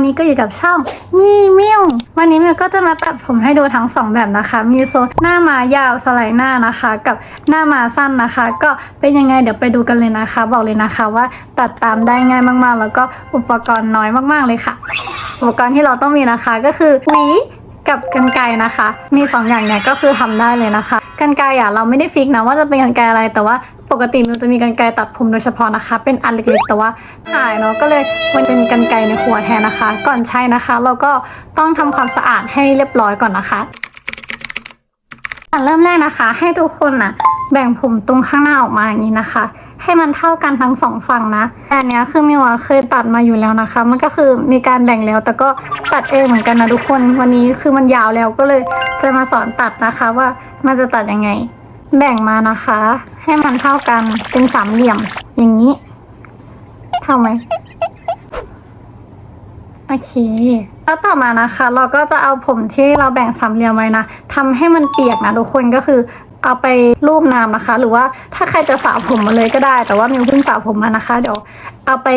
วันนี้ก็อยู่กับช่องมีมิววันนี้มิวก็จะมาตัดผมให้ดูทั้งสองแบบนะคะ มีโซนหน้ามายาวสไลด์หน้านะคะ กับหน้ามาสั้นนะคะ ก็เป็นยังไงเดี๋ยวไปดูกันเลยนะคะ บอกเลยนะคะว่าตัดตามได้ง่ายมากๆ แล้วก็อุปกรณ์น้อยมากๆเลยค่ะ อุปกรณ์ที่เราต้องมีนะคะก็คือหวีกับกันไกรนะคะ มีสองอย่างเนี่ยก็คือทำได้เลยนะคะกันไกรอะเราไม่ได้ฟิกนะว่าจะเป็นกันไกรอะไรแต่ว่า ปกติมันจะมีกันไกรตัดผมโดยเฉพาะนะคะ เป็นอันเล็กๆแต่ว่าหายเนาะก็เลยมันเป็นกันไกรในครัวแทนนะคะ ก่อนใช้นะคะ เราก็ต้องทำความสะอาดให้เรียบร้อยก่อนนะคะอันเริ่มแรกนะคะ ให้ทุกคนน่ะแบ่งผมตรงข้างหน้าออกมาอย่างนี้นะคะ ให้มันเท่ากันทั้งสองฝั่งนะแต่อันเนี้ยคือมิวเคยตัดมาอยู่แล้วนะคะ มันก็คือมีการแบ่งแล้ว แต่ก็ตัดเองเหมือนกันนะทุกคน วันนี้คือมันยาวแล้วก็เลยจะมาสอนตัดนะคะว่ามันจะตัดยังไง แบ่งมานะคะ ให้มันเท่ากันเป็นสามเหลี่ยมอย่างนี้ เท่าไหมโอเค แล้วต่อมานะคะ เราก็จะเอาผมที่เราแบ่งสามเหลี่ยมไว้นะทำให้มันเปียกนะทุกคนก็คือเอาไปรูปน้ำนะคะ หรือว่าถ้าใครจะสระผมมาเลยก็ได้ แต่ว่ามิวเพิ่งสระผมมานะคะเดี๋ยวเอาไป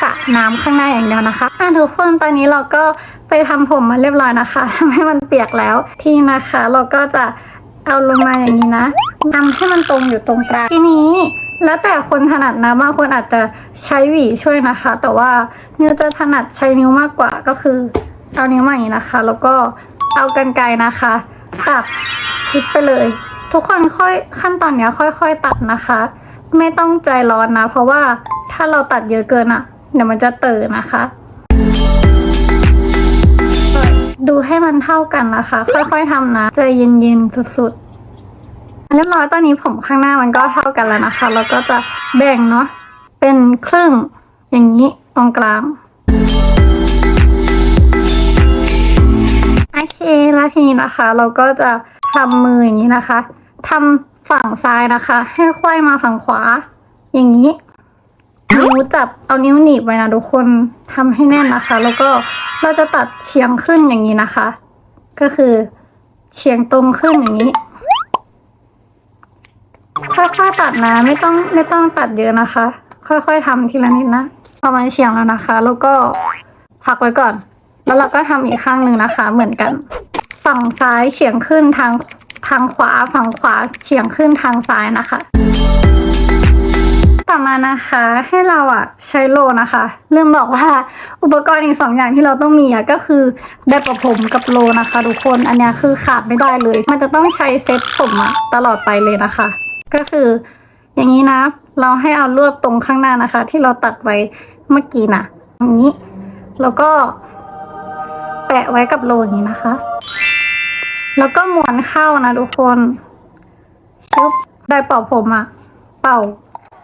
สระน้ำข้างหน้าอย่างเดียวนะคะอะทุกคนตอนนี้เราก็ไปทำผมมาเรียบร้อยนะคะทำให้มันเปียกแล้วทีนี้นะคะ เราก็จะ เอาลงมาอย่างนี้นะนำให้มันตรงอยู่ตรงกลางทีนี้ แล้วแต่คนถนัดนะบางคนอาจจะใช้หวีช่วยนะคะ แต่ว่ามิวจะถนัดใช้นิ้วมากกว่าก็คือ เอานิ้วมาอย่างนี้นะคะ แล้วก็เอากันไกรนะคะ ตัดทิศไปเลย ทุกคนค่อยขั้นตอนเนี้ยค่อยๆ ตัดนะคะ ไม่ต้องใจร้อนนะ เพราะว่าถ้าเราตัดเยอะเกินอะ่ะเดี๋ยวมันจะเต๋อนะคะ ดูให้มันเท่ากันนะคะ ค่อยๆทำนะใจเย็นๆสุดๆเรียบร้อยตอนนี้ผมข้างหน้ามันก็เท่ากันแล้วนะคะแล้วก็จะแบ่งเนาะเป็นครึ่งอย่างนี้ตรงกลางโอเคแล้วทีนี้นะคะ เราก็จะทำมืออย่างนี้นะคะทำฝั่งซ้ายนะคะ ให้ควยมาฝั่งขวา อย่างนี้ นิ้วจับเอานิ้วหนีบไว้นะทุกคนทำให้แน่นนะคะ แล้วก็เราจะตัดเฉียงขึ้นอย่างนี้นะคะ ก็คือเฉียงตรงขึ้นอย่างนี้ค่อยๆตัดนะไม่ต้องไม่ต้องตัดเยอะนะคะ ค่อยๆทำทีละนิดนะพอมันเฉียงแล้วนะคะ แล้วก็พักไว้ก่อน แล้วเราก็ทำอีกข้างหนึ่งนะคะ เหมือนกัน ฝั่งซ้ายเฉียงขึ้นทางทางขวาฝั่งขวาเฉียงขึ้นทางซ้ายนะคะ ต่อมานะคะให้เราอะใช้โลนะคะลืมบอกว่าอุปกรณ์อีกสองอย่างที่เราต้องมีอะก็คือได้ประผมกับโลนะคะ ทุกคนอันนี้คือขาดไม่ได้เลย มันจะต้องใช้เซ็ตผมอะตลอดไปเลยนะคะ ก็คืออย่างนี้นะ เราให้เอารวบตรงข้างหน้านะคะ ที่เราตัดไว้เมื่อกี้นะอย่างนี้ แล้วก็แปะไว้กับโลอย่างนี้นะคะ แล้วก็ม้วนเข้านะทุกคนปึ๊บได้เป่าผมอะเป่า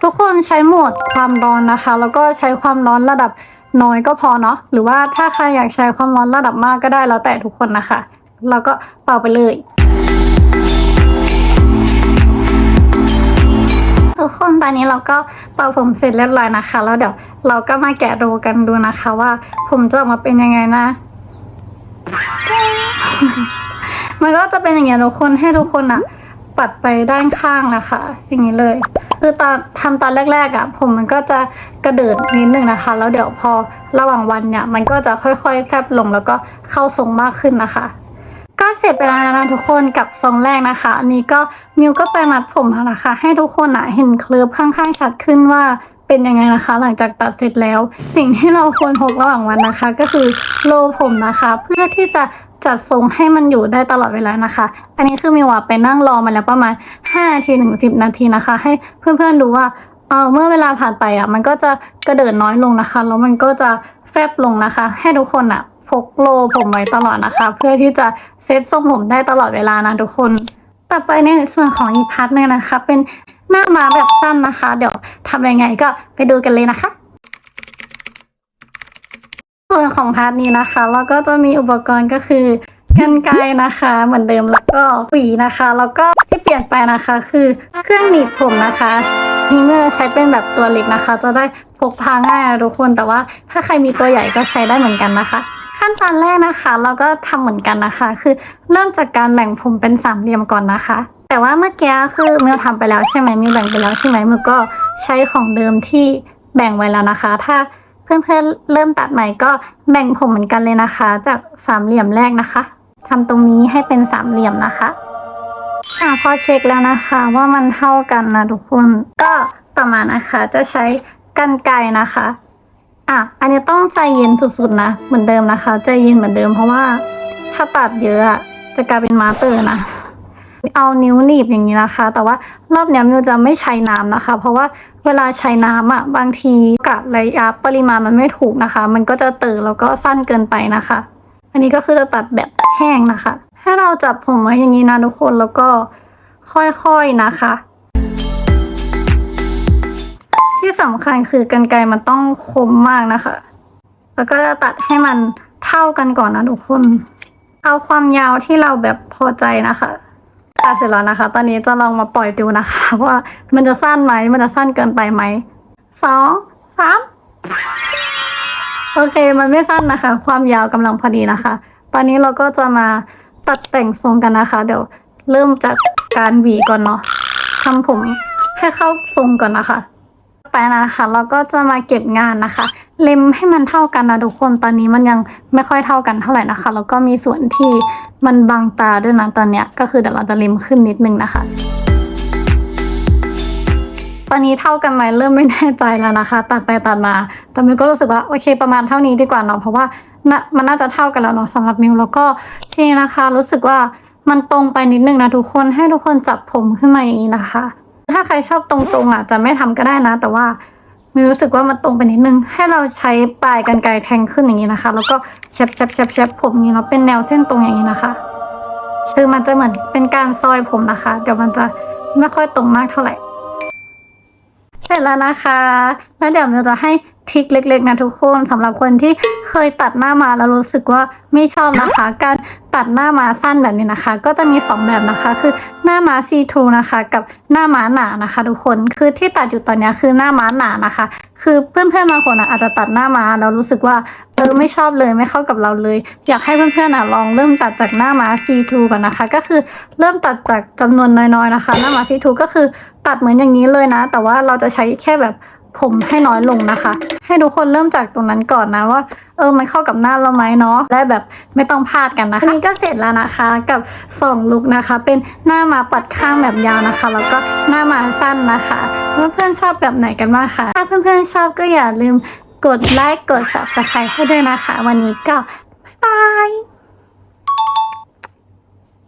ทุกคนใช้โหมดความร้อนนะคะ แล้วก็ใช้ความร้อนระดับน้อยก็พอเนาะหรือว่าถ้าใครอยากใช้ความร้อนระดับมากก็ได้แล้วแต่ทุกคนนะคะแล้วก็เป่าไปเลยทุกคนตอนนี้เราก็เป่าผมเสร็จเรียบร้อยนะคะ แล้วเดี๋ยวเราก็มาแกะดูกันดูนะคะว่าผมจะออกมาเป็นยังไงนะ มันก็จะเป็นอย่างเงี้ยทุกคนให้ทุกคนอะ ปัดไปด้านข้างนะคะ อย่างนี้เลย คือตอนทำตอนแรกๆอะผมมันก็จะกระเดิดนิดนึงนะคะ แล้วเดี๋ยวพอระหว่างวันเนี่ย มันก็จะค่อยๆแคบลงแล้วก็เข้าทรงมากขึ้นนะคะก็เสร็จไปแล้วนะทุกคนกับทรงแรกนะคะ อันนี้ก็มิวก็ไปมัดผมแล้วนะคะ ให้ทุกคนอะเห็นเคลือบข้างๆชัดขึ้นว่า เป็นยังไงนะคะ หลังจากตัดเสร็จแล้ว สิ่งที่เราควรพกระหว่างวันนะคะ ก็คือโลผมนะคะ เพื่อที่จะจัดทรงให้มันอยู่ได้ตลอดเวลานะคะ อันนี้คือมิวอะไปนั่งรอมาแล้วประมาณ5นาทีถึง10 นาทีนะคะ ให้เพื่อนๆดูว่าเออเมื่อเวลาผ่านไปอะ มันก็จะกระเดิดน้อยลงนะคะ แล้วมันก็จะแฟบลงนะคะ ให้ทุกคนอะพกโลผมไว้ตลอดนะคะ เพื่อที่จะเซ็ตทรงผมได้ตลอดเวลานะทุกคน ต่อไปในส่วนของอีพาร์ทเนี่ยนะคะ เป็น หน้ามาแบบสั้นนะคะ เดี๋ยวทำยังไงก็ไปดูกันเลยนะคะส่วนของพาร์ทนี้นะคะเราก็จะมีอุปกรณ์ก็คือกันไกนะคะ เหมือนเดิมแล้วก็หวีนะคะ แล้วก็ที่เปลี่ยนไปนะคะคือเครื่องหนีบผมนะคะนี่เมื่อใช้เป็นแบบตัวเล็กนะคะ จะได้พกพาง่ายนะทุกคนแต่ว่าถ้าใครมีตัวใหญ่ก็ใช้ได้เหมือนกันนะคะ ขั้นตอนแรกนะคะ เราก็ทำเหมือนกันนะคะ คือเริ่มจากการแบ่งผมเป็นสามเหลี่ยมก่อนนะคะ แต่ว่าเมื่อกี้คือมิวทำไปแล้วใช่ไหมมิวแบ่งไปแล้วใช่ไหมมิวก็ใช้ของเดิมที่แบ่งไว้แล้วนะคะ ถ้าเพื่อนๆเริ่มตัดใหม่ก็แบ่งผมเหมือนกันเลยนะคะ จากสามเหลี่ยมแรกนะคะทำตรงนี้ให้เป็นสามเหลี่ยมนะคะอะพอเช็คแล้วนะคะว่ามันเท่ากันนะทุกคนก็ต่อมานะคะจะใช้กันไกรนะคะอะอันนี้ต้องใจเย็นสุดๆนะเหมือนเดิมนะคะ ใจเย็นเหมือนเดิมเพราะว่าถ้าตัดเยอะอะจะกลายเป็นมาเตอร์นะ เอานิ้วหนีบอย่างนี้นะคะ แต่ว่ารอบนี้มิวจะไม่ใช้น้ำนะคะ เพราะว่าเวลาใช้น้ำอะบางทีกะระยะปริมาณมันไม่ถูกนะคะ มันก็จะเตอแล้วก็สั้นเกินไปนะคะ อันนี้ก็คือจะตัดแบบแห้งนะคะ ให้เราจับผมไว้อย่างนี้นะทุกคนแล้วก็ค่อยๆนะคะ ที่สำคัญคือกันไกรมันต้องคมมากนะคะ แล้วก็จะตัดให้มันเท่ากันก่อนนะทุกคน เอาความยาวที่เราแบบพอใจนะคะ ตัดเสร็จแล้วนะคะ ตอนนี้จะลองมาปล่อยดูนะคะ ว่ามันจะสั้นไหม มันจะสั้นเกินไปไหม สองสามโอเค มันไม่สั้นนะคะ ความยาวกำลังพอดีนะคะ ตอนนี้เราก็จะมาตัดแต่งทรงกันนะคะ เดี๋ยวเริ่มจากการหวีก่อนเนาะทำผมให้เข้าทรงก่อนนะคะ ไปนะคะ เราก็จะมาเก็บงานนะคะ เล็มให้มันเท่ากันนะทุกคนตอนนี้มันยังไม่ค่อยเท่ากันเท่าไหร่นะคะ แล้วก็มีส่วนที่มันบังตาด้วยนะตอนเนี้ยก็คือเดี๋ยวเราจะเล็มขึ้นนิดนึงนะคะ ตอนนี้เท่ากันไหมเริ่มไม่แน่ใจแล้วนะคะ ตัดไปตัดมา แต่มิวก็รู้สึกว่าโอเคประมาณเท่านี้ดีกว่าเนาะเพราะว่ามันน่าจะเท่ากันแล้วเนาะสำหรับมิวแล้วก็ทีนี้นะคะ รู้สึกว่ามันตรงไปนิดนึงนะทุกคนให้ทุกคนจับผมขึ้นมาอย่างนี้นะคะ ถ้าใครชอบตรงๆอะจะไม่ทำก็ได้นะ แต่ว่า มีรู้สึกว่ามันตรงไปนิดนึง ให้เราใช้ปลายกันไกรแทงขึ้นอย่างนี้นะคะ แล้วก็แชบแชบแชบแชบผมอย่างนี้เนาะเป็นแนวเส้นตรงอย่างนี้นะคะคือมันจะเหมือนเป็นการซอยผมนะคะ เดี๋ยวมันจะไม่ค่อยตรงมากเท่าไหร่ เสร็จแล้วนะคะ แล้วเดี๋ยวเราจะให้ ริคเล็ก ๆ นะทุกคนสำหรับคนที่เคยตัดหน้ามาแล้วรู้สึกว่าไม่ชอบนะคะ การตัดหน้ามาสั้นแบบนี้นะคะ ก็จะมี 2 แบบนะคะ คือหน้าม้าซีทูนะคะ กับหน้าม้าหนานะคะ ทุกคนคือที่ตัดอยู่ตอนนี้คือหน้าม้าหนานะคะ คือเพื่อนๆบางคนอาจจะตัดหน้าม้าแล้วรู้สึกว่าเออไม่ชอบเลยไม่เข้ากับเราเลย อยากให้เพื่อนๆอะลองเริ่มตัดจากหน้าม้าซีทูก่อนนะคะ ก็คือเริ่มตัดจากจำนวนน้อยๆนะคะ หน้าม้าซีทูก็คือตัดเหมือนอย่างนี้เลยนะ แต่ว่าเราจะใช้แค่แบบ ผมให้น้อยลงนะคะ ให้ทุกคนเริ่มจากตรงนั้นก่อนนะว่า เออมันเข้ากับหน้าเราไหมเนาะและแบบไม่ต้องพลาดกันนะคะอันนี้ก็เสร็จแล้วนะคะกับสองลุกนะคะ เป็นหน้ามาปัดข้างแบบยาวนะคะ แล้วก็หน้ามาสั้นนะคะเพื่อนๆชอบแบบไหนกันบ้างคะถ้าเพื่อนๆชอบก็อย่าลืมกดไลค์กด subscribe ให้ด้วยนะคะ วันนี้ก็บ๊ายบาย